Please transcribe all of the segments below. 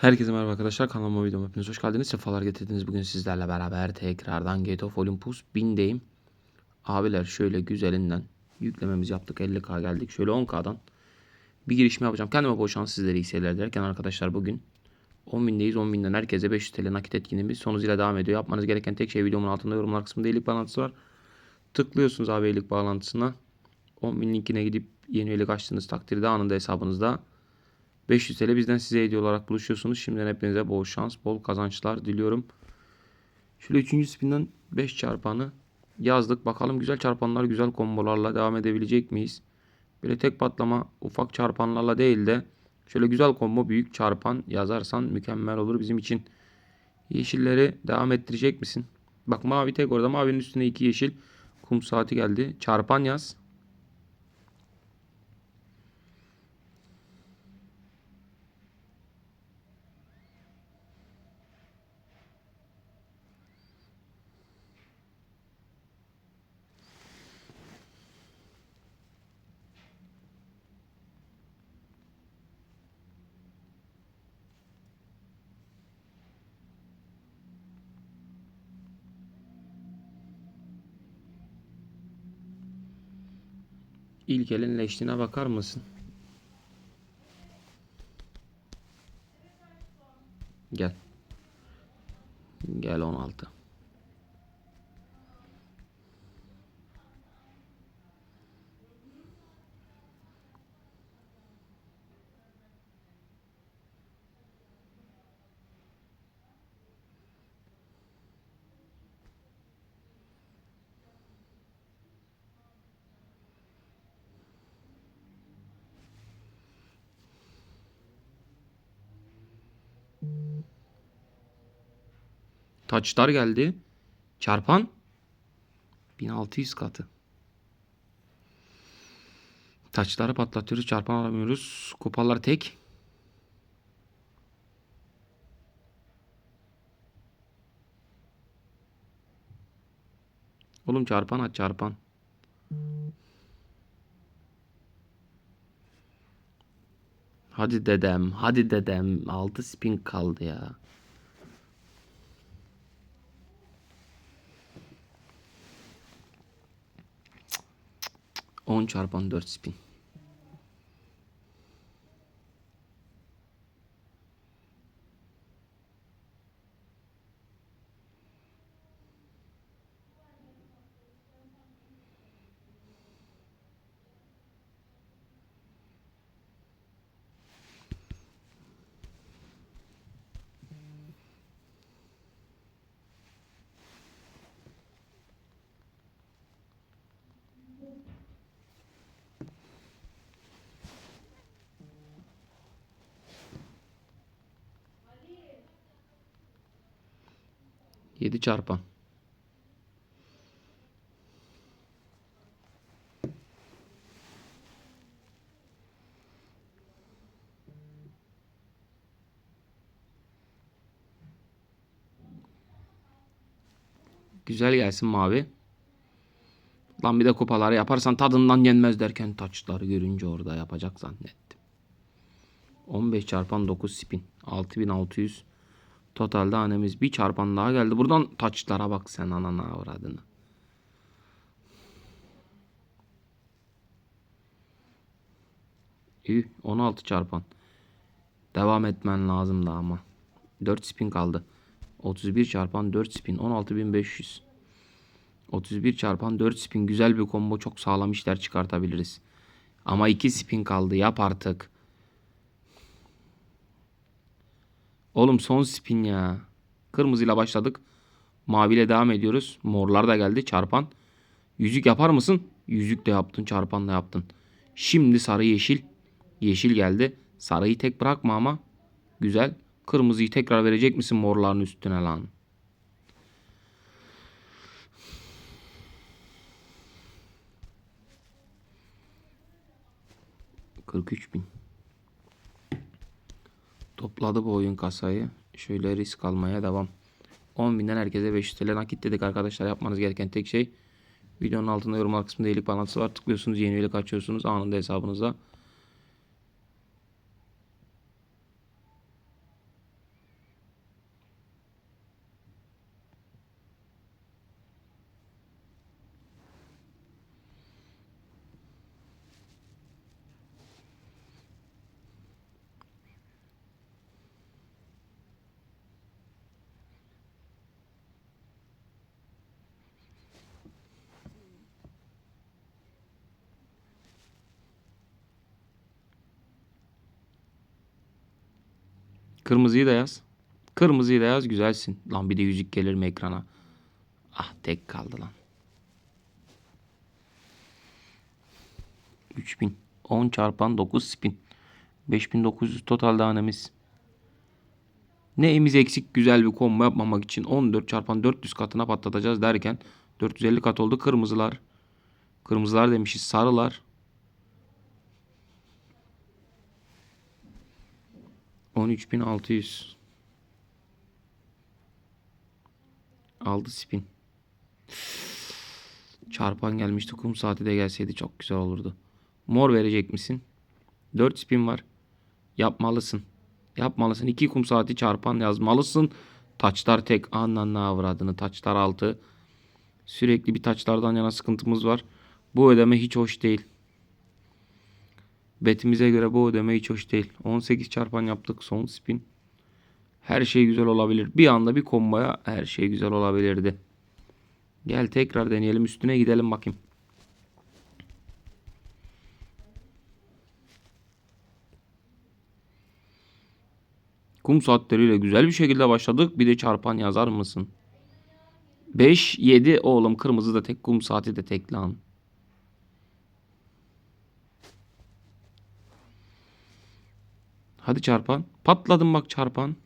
Herkese merhaba arkadaşlar kanalıma videoma hepiniz hoş geldiniz. Sefalar getirdiniz. Bugün sizlerle beraber tekrardan Gate of Olympus 1000'deyim. Abiler şöyle güzelinden yüklememizi yaptık. 50k geldik. Şöyle 10k'dan bir girişme yapacağım. Kendime bol şans sizlere iyi seyirler derken arkadaşlar bugün 10.000'deyiz. 10.000'den herkese 500 TL nakit etkinliğimiz son hızıyla devam ediyor. Yapmanız gereken tek şey videomun altında yorumlar kısmında iyilik bağlantısı var. Tıklıyorsunuz abi iyilik bağlantısına. 10.000 linkine gidip yeni üyelik açtığınız takdirde anında hesabınızda 500 TL bizden size hediye olarak buluşuyorsunuz. Şimdiden hepinize bol şans, bol kazançlar diliyorum. Şöyle 3. spinden 5 çarpanı yazdık. Bakalım güzel çarpanlar, güzel kombolarla devam edebilecek miyiz? Böyle tek patlama ufak çarpanlarla değil de şöyle güzel kombo büyük çarpan yazarsan mükemmel olur bizim için. Yeşilleri devam ettirecek misin? Bak mavi tek orada mavinin üstüne iki yeşil kum saati geldi. Çarpan yaz. İlk elin leşliğine bakar mısın? Gel. Gel 16. Taçlar geldi. Çarpan 1600 katı. Taçları patlatıyoruz. Çarpan alamıyoruz. Kupalar tek. Oğlum çarpan aç çarpan. Hadi dedem, hadi dedem. 6 spin kaldı ya. 10 çarpan 4 spin. Yedi çarpan. Güzel gelsin mavi. Lan bir de kupaları yaparsan tadından yenmez derken taçları görünce orada yapacak zannettim. 15 çarpan 9 spin. 6600 Totalde hanemiz bir çarpan daha geldi. Buradan taçlara bak sen anana avradını. İyi 16 çarpan. Devam etmen lazım da ama. 4 spin kaldı. 31 çarpan 4 spin 16500. 31 çarpan 4 spin güzel bir combo çok sağlam işler çıkartabiliriz. Ama 2 spin kaldı yap artık. Oğlum son spin ya. Kırmızıyla başladık. Maviyle devam ediyoruz. Morlar da geldi çarpan. Yüzük yapar mısın? Yüzük de yaptın çarpan da yaptın. Şimdi sarı yeşil. Yeşil geldi. Sarıyı tek bırakma ama. Güzel. Kırmızıyı tekrar verecek misin morların üstüne lan? Kırk üç bin. Topladı bu oyun kasayı. Şöyle risk almaya devam. 10.000'den herkese 500 TL nakit dedik arkadaşlar. Yapmanız gereken tek şey videonun altında yorumlar kısmında iyilik bağlantısı var. Tıklıyorsunuz yeni üyelik açıyorsunuz anında hesabınıza. Kırmızıyı da yaz. Kırmızıyı da yaz güzelsin. Lan bir de yüzük gelir mi ekrana? Ah tek kaldı lan. 3000. 10 çarpan 9 spin. 5900 total hanemiz. Neyimiz eksik güzel bir combo yapmamak için 14 çarpan 400 katına patlatacağız derken 450 kat oldu kırmızılar. Kırmızılar demişiz sarılar. 13600. Aldı spin. Çarpan gelmişti. Kum saati de gelseydi çok güzel olurdu. Mor verecek misin? 4 spin var. Yapmalısın. Yapmalısın. 2 kum saati çarpan yazmalısın. Taçlar tek. Ananı avradını. Taçlar altı. Sürekli bir taçlardan yana sıkıntımız var. Bu ödeme hiç hoş değil. Betimize göre bu ödeme hiç hoş değil. 18 çarpan yaptık. Son spin. Her şey güzel olabilir. Bir anda bir komboya her şey güzel olabilirdi. Gel tekrar deneyelim. Üstüne gidelim bakayım. Kum saatleriyle güzel bir şekilde başladık. Bir de çarpan yazar mısın? 5, 7 oğlum kırmızı da tek kum saati de tek lan. Hadi çarpan. Patladım bak çarpan.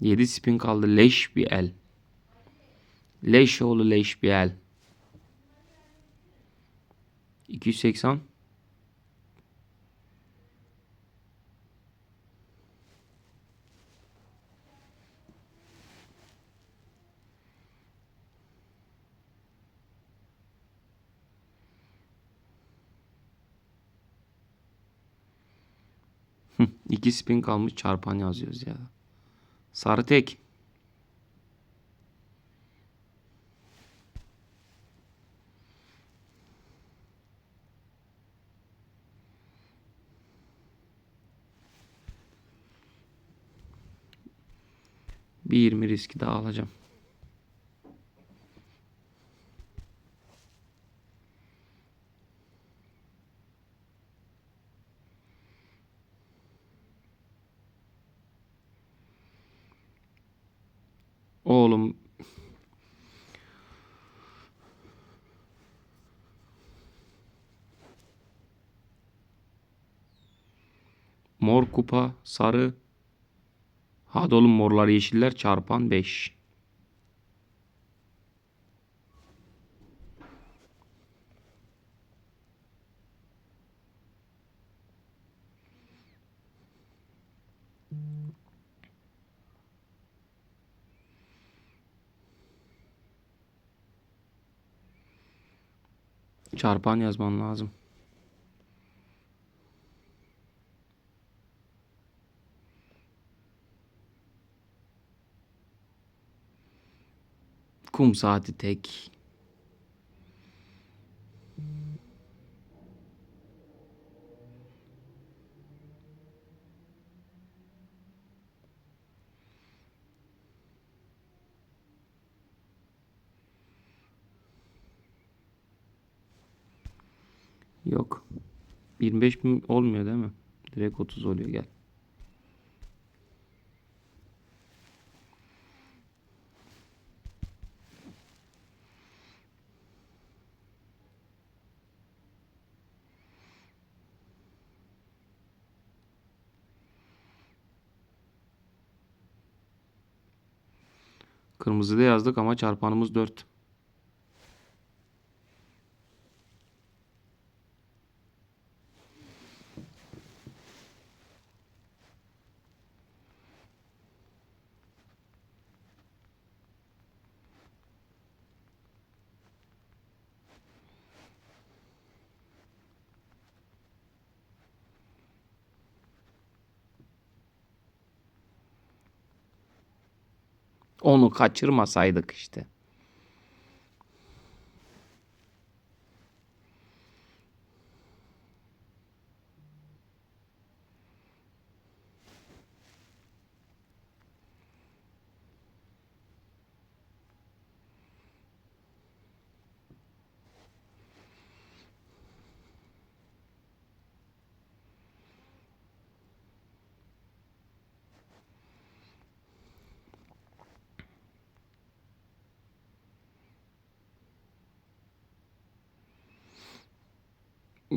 Yedi spin kaldı. Leş bir el. Leş oğlu leş bir el. 280. Hı, İki spin kalmış çarpan yazıyoruz ya. Sarı tek. Bir 20 riski daha alacağım. Oğlum Mor kupa, sarı. Hadi oğlum morlar yeşiller çarpan 5. Çarpan yazman lazım. Kum saati tek. Yok. 25 bin olmuyor değil mi? Direkt 30 oluyor gel. Kırmızıda yazdık ama çarpanımız 4. Onu kaçırmasaydık işte.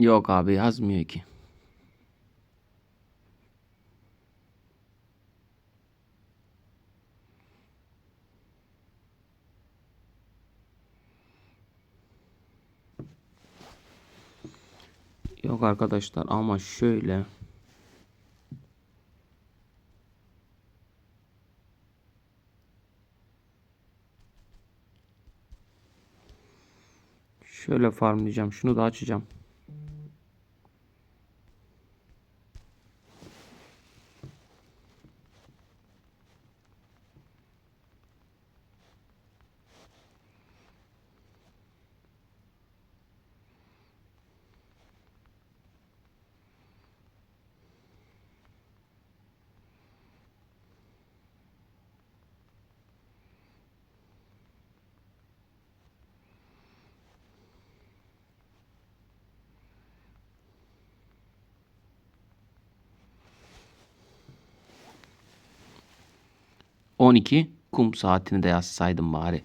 Yok abi yazmıyor ki. Yok arkadaşlar ama şöyle. Şöyle farmlayacağım. Şunu da açacağım. On iki kum saatini de yazsaydım bari.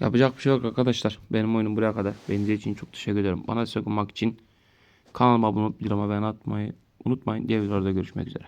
Yapacak bir şey yok arkadaşlar. Benim oyunum buraya kadar. Beni için çok teşekkür ederim. Bana destek olmak için kanalıma abone olup bildirime beğeni atmayı unutmayın. Diğer videolarda görüşmek üzere.